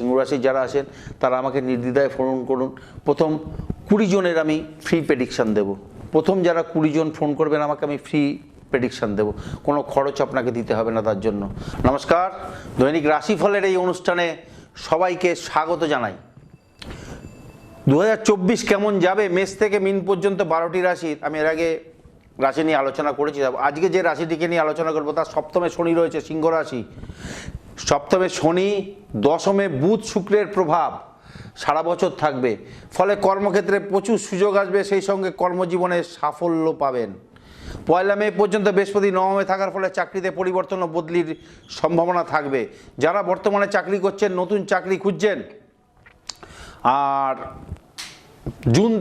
সিংহ রাশির যারা আছেন, তারা আমাকে নির্দ্বিধায় ফোন করুন। প্রথম কুড়ি জনের আমি ফ্রি প্রেডিকশান দেব। প্রথম যারা কুড়ি জন ফোন করবেন, আমাকে আমি ফ্রি প্রেডিকশান দেব। কোনো খরচ আপনাকে দিতে হবে না তার জন্য। নমস্কার। দৈনিক রাশিফলের এই অনুষ্ঠানে সবাইকে স্বাগত জানাই। দুহাজার চব্বিশ কেমন যাবে? মেষ থেকে মিন পর্যন্ত বারোটি রাশির আমি এর আগে রাশি নিয়ে আলোচনা করেছি। আজকে যে রাশিটিকে নিয়ে আলোচনা করব, তার সপ্তমে শনি রয়েছে, সিংহ রাশি। সপ্তমে শনি, দশমে বুধ শুক্রের প্রভাব। সারা বছর থাকবে। ফলে কর্মক্ষেত্রে প্রচুর সুযোগ আসবে, সেই সঙ্গে কর্মজীবনে সাফল্য পাবেন। পয়লা মে পর্যন্ত বৃহস্পতি নবমে থাকার ফলে চাকরিতে পরিবর্তন ও বদলির সম্ভাবনা থাকবে। যারা বর্তমানে চাকরি করছেন, নতুন চাকরি খুঁজছেন, আর জুন,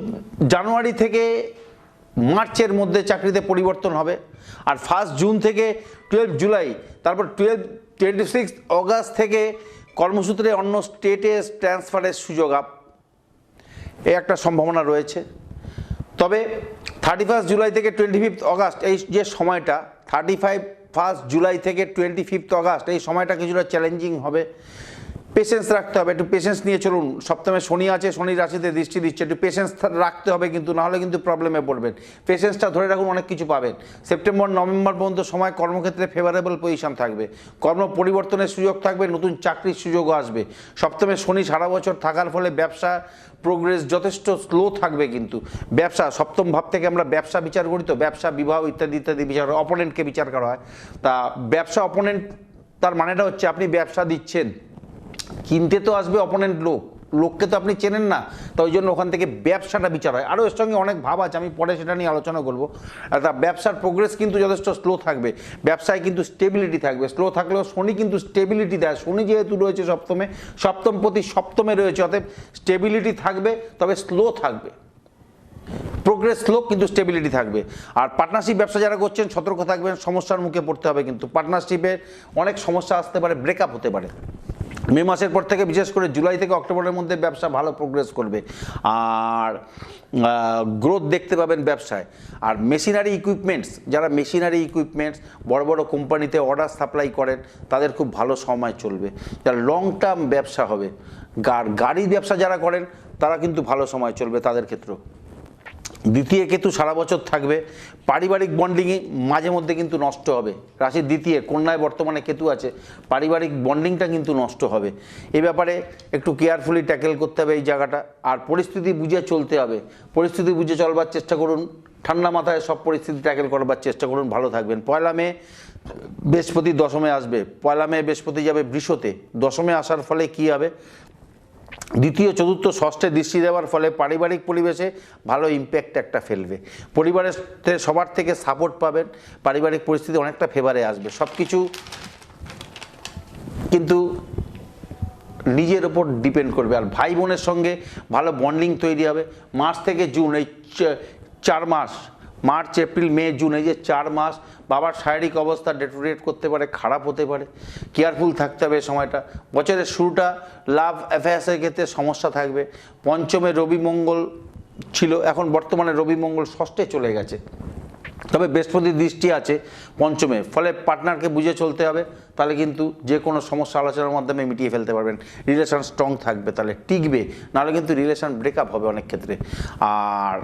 জানুয়ারি থেকে মার্চের মধ্যে চাকরিতে পরিবর্তন হবে, আর ফার্স্ট জুন থেকে টুয়েলভ জুলাই, তারপর টুয়েলভ টোয়েন্টি সিক্স অগাস্ট থেকে কর্মসূত্রে অন্য স্টেটে ট্রান্সফারের সুযোগ আপ এই একটা সম্ভাবনা রয়েছে। তবে থার্টি ফার্স্ট জুলাই থেকে টোয়েন্টি ফিফথ অগাস্ট এই যে সময়টা থার্টি ফাইভ ফার্স্ট জুলাই থেকে টোয়েন্টি ফিফথ অগাস্ট এই সময়টা কিছুটা চ্যালেঞ্জিং হবে। পেশেন্স রাখতে হবে, একটু পেশেন্স নিয়ে চলুন। সপ্তমে শনি আছে, শনি রাশিতে দৃষ্টি দিচ্ছে, একটু পেশেন্স রাখতে হবে কিন্তু, নাহলে কিন্তু প্রবলেমে পড়বেন। পেশেন্সটা ধরে রাখুন, অনেক কিছু পাবেন। সেপ্টেম্বর নভেম্বর পর্যন্ত সময়, কর্মক্ষেত্রে ফেভারেবল পজিশন থাকবে। কর্ম পরিবর্তনের সুযোগ থাকবে, নতুন চাকরির সুযোগও আসবে। সপ্তমে শনি সারা বছর থাকার ফলে ব্যবসা প্রোগ্রেস যথেষ্ট স্লো থাকবে কিন্তু। ব্যবসা, সপ্তম ভাব থেকে আমরা ব্যবসা বিচার করি তো, ব্যবসা, বিবাহ ইত্যাদি ইত্যাদি বিচার অপোনেন্টকে বিচার করা হয়। তা ব্যবসা অপোনেন্ট তার মানেটা হচ্ছে আপনি ব্যবসা দিচ্ছেন। কিনতে তো আসবে অপোনেন্ট লোক। লোককে তো আপনি চেনেন না, তো ওই জন্য ওখান থেকে ব্যবসাটা বিচার হয়। আরও এর সঙ্গে অনেক ভাব আছে, আমি পরে সেটা নিয়ে আলোচনা করব। আর তা ব্যবসার প্রোগ্রেস কিন্তু যথেষ্ট স্লো থাকবে। ব্যবসায় কিন্তু স্টেবিলিটি থাকবে। স্লো থাকলেও শনি কিন্তু স্টেবিলিটি দেয়। শনি যেহেতু রয়েছে সপ্তমে, সপ্তম প্রতি সপ্তমে রয়েছে, অতএব স্টেবিলিটি থাকবে, তবে স্লো থাকবে। প্রোগ্রেস স্লো কিন্তু স্টেবিলিটি থাকবে। আর পার্টনারশিপ ব্যবসা যারা করছেন, সতর্ক থাকবেন, সমস্যার মুখে পড়তে হবে কিন্তু। পার্টনারশিপে অনেক সমস্যা আসতে পারে ব্রেকআপ হতে পারে। মে মাসের পর থেকে, বিশেষ করে জুলাই থেকে অক্টোবরের মধ্যে ব্যবসা ভালো প্রোগ্রেস করবে। আর গ্রোথ দেখতে পাবেন ব্যবসায়। আর মেশিনারি ইকুইপমেন্টস যারা মেশিনারি ইকুইপমেন্টস বড় বড় কোম্পানিতে অর্ডার সাপ্লাই করেন, তাদের খুব ভালো সময় চলবে। যারা লং টার্ম ব্যবসা হবে গাড়ি ব্যবসা যারা করেন, তারা কিন্তু ভালো সময় চলবে তাদের ক্ষেত্রেও। দ্বিতীয় কেতু সারা বছর থাকবে। পারিবারিক বন্ডিংই মাঝে মধ্যে কিন্তু নষ্ট হবে। রাশির দ্বিতীয়, কন্যায় বর্তমানে কেতু আছে। পারিবারিক বন্ডিংটা কিন্তু নষ্ট হবে। এ ব্যাপারে একটু কেয়ারফুলি ট্যাকেল করতে হবে এই জায়গাটা। আর পরিস্থিতি বুঝে চলতে হবে। পরিস্থিতি বুঝে চলবার চেষ্টা করুন। ঠান্ডা মাথায় সব পরিস্থিতি ট্যাকেল করবার চেষ্টা করুন। ভালো থাকবেন। পয়লা মে বৃহস্পতি দশমে আসবে। পয়লা মে বৃহস্পতি যাবে বৃষতে। দশমে আসার ফলে কি হবে? দ্বিতীয়, চতুর্থ, ষষ্ঠে দৃষ্টি দেওয়ার ফলে পারিবারিক পরিবেশে ভালো ইম্প্যাক্ট একটা ফেলবে। পরিবারের সবার থেকে সাপোর্ট পাবেন, পারিবারিক পরিস্থিতি অনেকটা ফেভারে আসবে। সব কিছু কিন্তু নিজের ওপর ডিপেন্ড করবে। আর ভাই বোনের সঙ্গে ভালো বন্ডিং তৈরি হবে। মার্চ থেকে জুন, এই চার মাস মার্চ, এপ্রিল, মে, জুন, এই যে চার মাস বাবার শারীরিক অবস্থা ডেটোরিয়েট করতে পারে, খারাপ হতে পারে কেয়ারফুল থাকতে হবে সময়টা। বছরের শুরুটা লাভ অ্যাফেয়ার্সের ক্ষেত্রে সমস্যা থাকবে। পঞ্চমে রবি মঙ্গল ছিল, এখন বর্তমানে রবি মঙ্গল ষষ্ঠে চলে গেছে। তবে বৃহস্পতির দৃষ্টি আছে পঞ্চমে, ফলে পার্টনারকে বুঝে চলতে হবে, তাহলে কিন্তু যে কোনো সমস্যা আলোচনার মাধ্যমে মিটিয়ে ফেলতে পারবেন। রিলেশান স্ট্রং থাকবে, তাহলে টিকবে, নাহলে কিন্তু রিলেশান ব্রেকআপ হবে অনেক ক্ষেত্রে। আর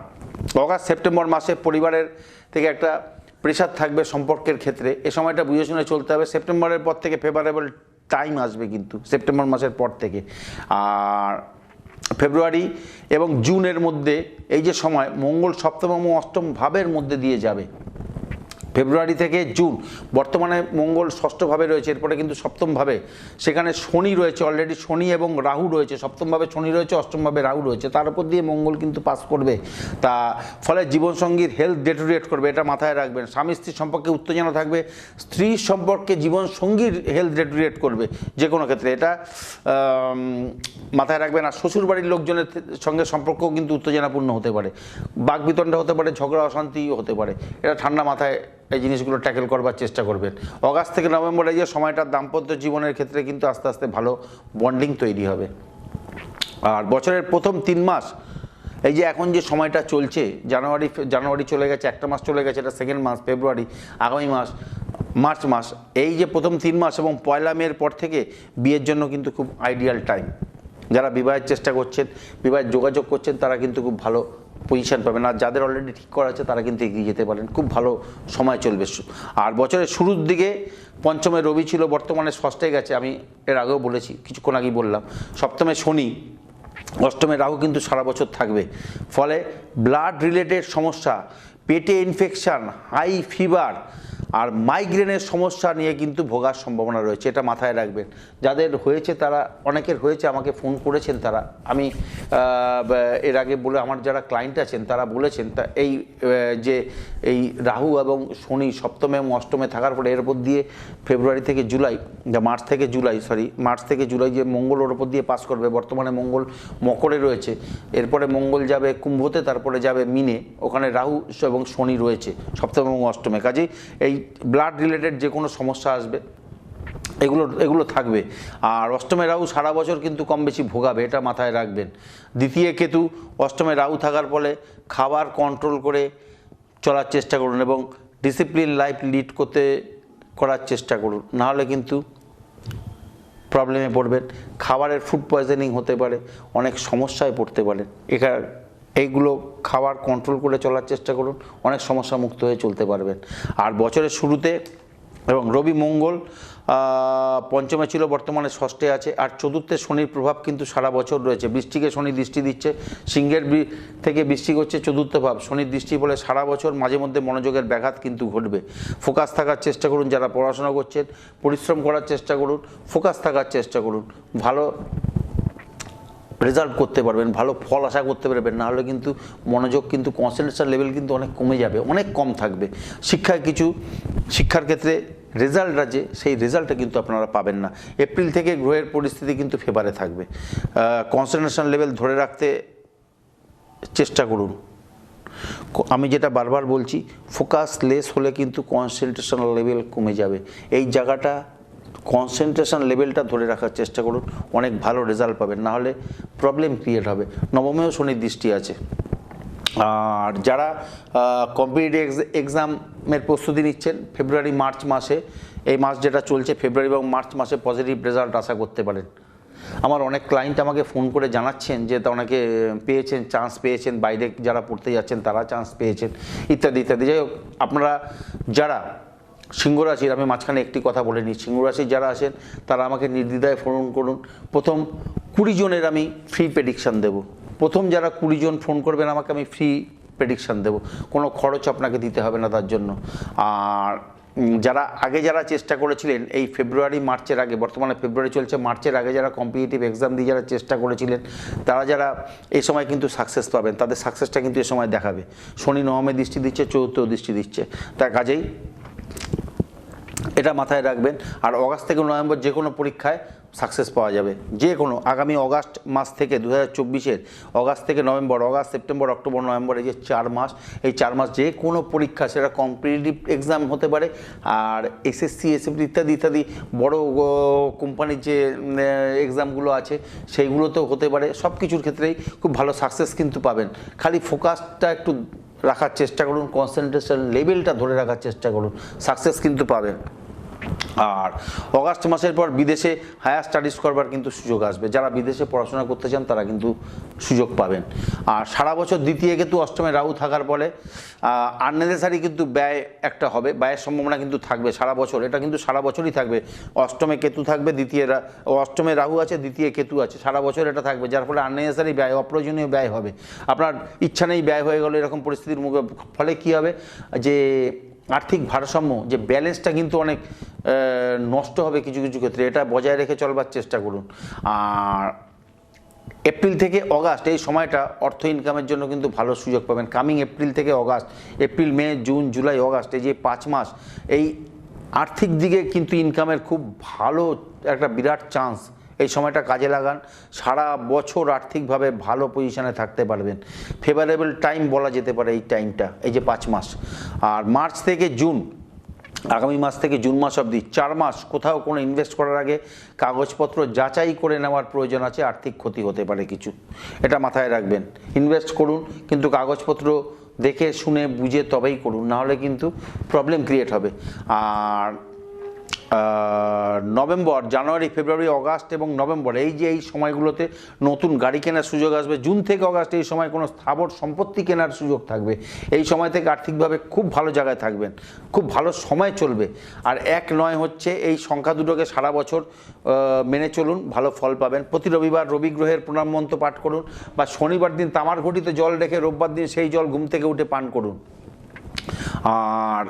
অগাস্ট সেপ্টেম্বর মাসে পরিবারের থেকে একটা প্রেশার থাকবে সম্পর্কের ক্ষেত্রে। এ সময়টা বুঝে শুনে চলতে হবে। সেপ্টেম্বরের পর থেকে ফেভারেবল টাইম আসবে কিন্তু, সেপ্টেম্বর মাসের পর থেকে। আর ফেব্রুয়ারি এবং জুনের মধ্যে এই যে সময়, মঙ্গল সপ্তম এবং অষ্টম ভাবের মধ্যে দিয়ে যাবে। ফেব্রুয়ারি থেকে জুন। বর্তমানে মঙ্গল ষষ্ঠভাবে রয়েছে, এরপরে কিন্তু সপ্তমভাবে। সেখানে শনি রয়েছে অলরেডি শনি এবং রাহু রয়েছে। সপ্তমভাবে শনি রয়েছে, অষ্টমভাবে রাহু রয়েছে। তার উপর দিয়ে মঙ্গল কিন্তু পাস করবে। তা ফলে জীবনসঙ্গীর হেলথ ডেটোরিয়েট করবে, এটা মাথায় রাখবেন। স্বামী স্ত্রী সম্পর্কে উত্তেজনা থাকবে, স্ত্রী সম্পর্কে জীবনসঙ্গীর হেলথ ডেটোরিয়েট করবে, যে কোনো ক্ষেত্রে। এটা মাথায় রাখবেন। আর শ্বশুরবাড়ির লোকজনের সঙ্গে সম্পর্কও কিন্তু উত্তেজনাপূর্ণ হতে পারে। বাকবিতণ্ডা হতে পারে, ঝগড়া, অশান্তিও হতে পারে। এটা ঠান্ডা মাথায় এই জিনিসগুলো ট্যাকেল করবার চেষ্টা করবেন। অগাস্ট থেকে নভেম্বরে যে সময়টা দাম্পত্য জীবনের ক্ষেত্রে কিন্তু আস্তে আস্তে ভালো বন্ডিং তৈরি হবে। আর বছরের প্রথম তিন মাস, এই যে এখন যে সময়টা চলছে, জানুয়ারি জানুয়ারি চলে গেছে, একটা মাস চলে গেছে, এটা সেকেন্ড মাস ফেব্রুয়ারি আগামী মাস মার্চ মাস, এই যে প্রথম তিন মাস এবং পয়লা মের পর থেকে বিয়ের জন্য কিন্তু খুব আইডিয়াল টাইম যারা বিবাহের চেষ্টা করছেন, বিবাহের যোগাযোগ করছেন, তারা কিন্তু খুব ভালো পজিশন পাবেন। আর যাদের অলরেডি ঠিক করা আছে, তারা কিন্তু এগিয়ে যেতে পারেন। খুব ভালো সময় চলবে। আর বছরের শুরুর দিকে পঞ্চমে রবি ছিল, বর্তমানে ষষ্ঠে গেছে। আমি এর আগেও বলেছি, কিছুক্ষণ আগেই বললাম। সপ্তমে শনি, অষ্টমে রাহু কিন্তু সারা বছর থাকবে। ফলে ব্লাড রিলেটেড সমস্যা, পেটে ইনফেকশান হাই ফিভার আর মাইগ্রেনের সমস্যা নিয়ে কিন্তু ভোগার সম্ভাবনা রয়েছে, এটা মাথায় রাখবেন। যাদের হয়েছে তারা, অনেকের হয়েছে, আমাকে ফোন করেছেন তারা। আমি এর আগে বলে আমার যারা ক্লায়েন্ট আছেন তারা বলেছেন, তা এই যে এই রাহু এবং শনি সপ্তমে এবং অষ্টমে থাকার পরে এর উপর দিয়ে ফেব্রুয়ারি থেকে জুলাই মার্চ থেকে জুলাই সরি মার্চ থেকে জুলাই যে মঙ্গল ওর উপর দিয়ে পাস করবে, বর্তমানে মঙ্গল মকরে রয়েছে। এরপরে মঙ্গল যাবে কুম্ভতে, তারপরে যাবে মিনে, ওখানে রাহু এবং শনি রয়েছে, সপ্তম এবং অষ্টমে। কাজেই এই ব্লাড রিলেটেড যে কোনো সমস্যা আসবে, এগুলো এগুলো থাকবে। আর অষ্টমে রাহু সারা বছর কিন্তু কম বেশি ভোগাবে, এটা মাথায় রাখবেন। দ্বিতীয় কেতু অষ্টমে রাহু থাকার ফলে খাবার কন্ট্রোল করে চলার চেষ্টা করুন এবং ডিসিপ্লিন লাইফ লিড করতে, করার চেষ্টা করুন। নাহলে কিন্তু প্রবলেমে পড়বেন। খাবারের ফুড পয়জনিং হতে পারে, অনেক সমস্যায় পড়তে পারেন। এখানে এইগুলো খাবার কন্ট্রোল করে চলার চেষ্টা করুন। অনেক সমস্যা মুক্ত হয়ে চলতে পারবেন। আর বছরের শুরুতে এবং রবি মঙ্গল পঞ্চমে ছিল, বর্তমানে ষষ্ঠে আছে। আর চতুর্থে শনির প্রভাব কিন্তু সারা বছর রয়েছে। বৃষ্টিকে শনি দৃষ্টি দিচ্ছে। সিংহের থেকে বৃষ্টিক হচ্ছে চতুর্থ ভাব। শনির দৃষ্টি বলে সারা বছর মাঝে মধ্যে মনোযোগের ব্যাঘাত কিন্তু ঘটবে। ফোকাস থাকার চেষ্টা করুন। যারা পড়াশোনা করছেন, পরিশ্রম করার চেষ্টা করুন। ফোকাস থাকার চেষ্টা করুন। ভালো রেজাল্ট করতে পারবেন, ভালো ফল আশা করতে পারবেন, না হলে কিন্তু মনোযোগ কিন্তু কনসেন্ট্রেশন লেভেল কিন্তু অনেক কমে যাবে, অনেক কম থাকবে। শিক্ষায় কিছু, শিক্ষার ক্ষেত্রে রেজাল্ট আছে সেই রেজাল্টটা কিন্তু আপনারা পাবেন না। এপ্রিল থেকে গ্রহের পরিস্থিতি কিন্তু ফেভারে থাকবে। কনসেন্ট্রেশন লেভেল ধরে রাখতে চেষ্টা করুন। আমি যেটা বারবার বলছি ফোকাস লেস হলে কিন্তু কনসেন্ট্রেশন লেভেল কমে যাবে। এই জায়গাটা কনসেন্ট্রেশন লেভেলটা ধরে রাখার চেষ্টা করুন, অনেক ভালো রেজাল্ট পাবেন। না হলে প্রবলেম ক্রিয়েট হবে। নবমেও শনির দৃষ্টি আছে। আর যারা কম্পিটিটিভ এক্সামের প্রস্তুতি নিচ্ছেন ফেব্রুয়ারি মার্চ মাসে, এই মাস যেটা চলছে ফেব্রুয়ারি এবং মার্চ মাসে পজিটিভ রেজাল্ট আশা করতে পারেন। আমার অনেক ক্লায়েন্ট আমাকে ফোন করে জানাচ্ছেন যে, তা অনেকে পেয়েছেন চান্স পেয়েছেন, বাইরে যারা পড়তে যাচ্ছেন, তারা চান্স পেয়েছেন, ইত্যাদি ইত্যাদি। যাই আপনারা যারা সিংহরাশির, আমি মাঝখানে একটি কথা বলে নিই। সিংহরাশির যারা আছেন, তারা আমাকে নির্দ্বিধায় ফোন করুন। প্রথম কুড়ি জনের আমি ফ্রি প্রেডিকশান দেব। প্রথম যারা কুড়ি জন ফোন করবেন, আমাকে আমি ফ্রি প্রেডিকশান দেব। কোনো খরচ আপনাকে দিতে হবে না তার জন্য। আর যারা, আগে যারা চেষ্টা করেছিলেন, এই ফেব্রুয়ারি, মার্চের আগে, বর্তমানে ফেব্রুয়ারি চলছে, মার্চের আগে যারা কম্পিটিটিভ এক্সাম দিয়ে যারা চেষ্টা করেছিলেন, তারা যারা এই সময় কিন্তু সাকসেস পাবেন, তাদের সাকসেসটা কিন্তু এ সময় দেখাবে। শনি নবমে দৃষ্টি দিচ্ছে চৌথ দৃষ্টি দিচ্ছে। তার কাজেই এটা মাথায় রাখবেন। আর অগাস্ট থেকে নভেম্বর যে কোনো পরীক্ষায় সাকসেস পাওয়া যাবে। যে কোনো, আগামী অগাস্ট মাস থেকে দু হাজার চব্বিশের অগাস্ট থেকে November, August, September, October, November, এই যে চার মাস, এই চার মাস যে কোনো পরীক্ষা সেটা কম্পিটিটিভ এক্সাম হতে পারে। আর এসএসসি এসএফটি ইত্যাদি ইত্যাদি বড় কোম্পানির যে এক্সামগুলো আছে, সেইগুলোতেও হতে পারে। সব কিছুর ক্ষেত্রেই খুব ভালো সাকসেস কিন্তু পাবেন। খালি ফোকাসটা একটু রাখার চেষ্টা করুন কনসেন্ট্রেশন লেভেলটা ধরে রাখার চেষ্টা করুন সাকসেস কিন্তু পাবেন। আর অগাস্ট মাসের পর বিদেশে হায়ার স্টাডিজ করবার কিন্তু সুযোগ আসবে। যারা বিদেশে পড়াশোনা করতে চান, তারা কিন্তু সুযোগ পাবেন। আর সারা বছর দ্বিতীয় কিন্তু অষ্টমে রাহু থাকার ফলে আননেসেসারি কিন্তু ব্যয় একটা হবে, ব্যয়ের সম্ভাবনা কিন্তু থাকবে সারা বছর। এটা কিন্তু সারা বছরই থাকবে। অষ্টমে কেতু থাকবে, দ্বিতীয় অষ্টমে রাহু আছে, দ্বিতীয় কেতু আছে। সারা বছর এটা থাকবে, যার ফলে আননেসেসারি ব্যয়, অপ্রয়োজনীয় ব্যয় হবে। আপনার ইচ্ছা নেই, ব্যয় হয়ে গেল এরকম পরিস্থিতির মুখে, ফলে কি হবে? যে আর্থিক ভারসাম্য, যে ব্যালেন্সটা কিন্তু অনেক নষ্ট হবে কিছু কিছু ক্ষেত্রে, এটা বজায় রেখে চলবার চেষ্টা করুন। আর এপ্রিল থেকে অগাস্ট, এই সময়টা অর্থ ইনকামের জন্য কিন্তু ভালো সুযোগ পাবেন। কামিং এপ্রিল থেকে August, April, May, June, July, August, এই যে পাঁচ মাস, এই আর্থিক দিকে কিন্তু ইনকামের খুব ভালো একটা বিরাট চান্স এই সময়টা কাজে লাগান। সারা বছর আর্থিকভাবে ভালো পজিশনে থাকতে পারবেন। ফেভারেবল টাইম বলা যেতে পারে এই টাইমটা এই যে পাঁচ মাস। আর মার্চ থেকে জুন আগামী মাস থেকে জুন মাস অবধি, চার মাস কোথাও কোনো ইনভেস্ট করার আগে কাগজপত্র যাচাই করে নেওয়ার প্রয়োজন আছে, আর্থিক ক্ষতি হতে পারে কিছু। এটা মাথায় রাখবেন। ইনভেস্ট করুন, কিন্তু কাগজপত্র দেখে, শুনে, বুঝে তবেই করুন, নাহলে কিন্তু প্রবলেম ক্রিয়েট হবে। আর নভেম্বর, জানুয়ারি, ফেব্রুয়ারি, অগাস্ট এবং নভেম্বর, এই যে এই সময়গুলোতে নতুন গাড়ি কেনার সুযোগ আসবে, জুন থেকে অগাস্ট এই সময় কোনো স্থাবর সম্পত্তি কেনার সুযোগ থাকবে। এই সময় থেকে আর্থিকভাবে খুব ভালো জায়গায় থাকবেন, খুব ভালো সময় চলবে। আর এক নয় হচ্ছে এই সংখ্যা দুটোকে সারা বছর মেনে চলুন, ভালো ফল পাবেন। প্রতি রবিবার রবি গ্রহের প্রণাম মন্ত্র পাঠ করুন বা শনিবার দিন তামার ঘটিতে জল রেখে রোববার দিন সেই জল ঘুম থেকে উঠে পান করুন। আর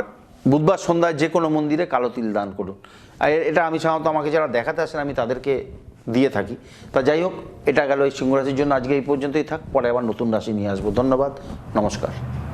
বুধবার সন্ধ্যায় যে কোনো মন্দিরে কালো তিল দান করুন। এটা আমি সাধারণত আমাকে যারা দেখাতে আসেন, আমি তাদেরকে দিয়ে থাকি। তা যাই হোক, এটা গেল এই সিংহ রাশির জন্য। আজকে এই পর্যন্তই থাক, পরে আবার নতুন রাশি নিয়ে আসব। ধন্যবাদ, নমস্কার।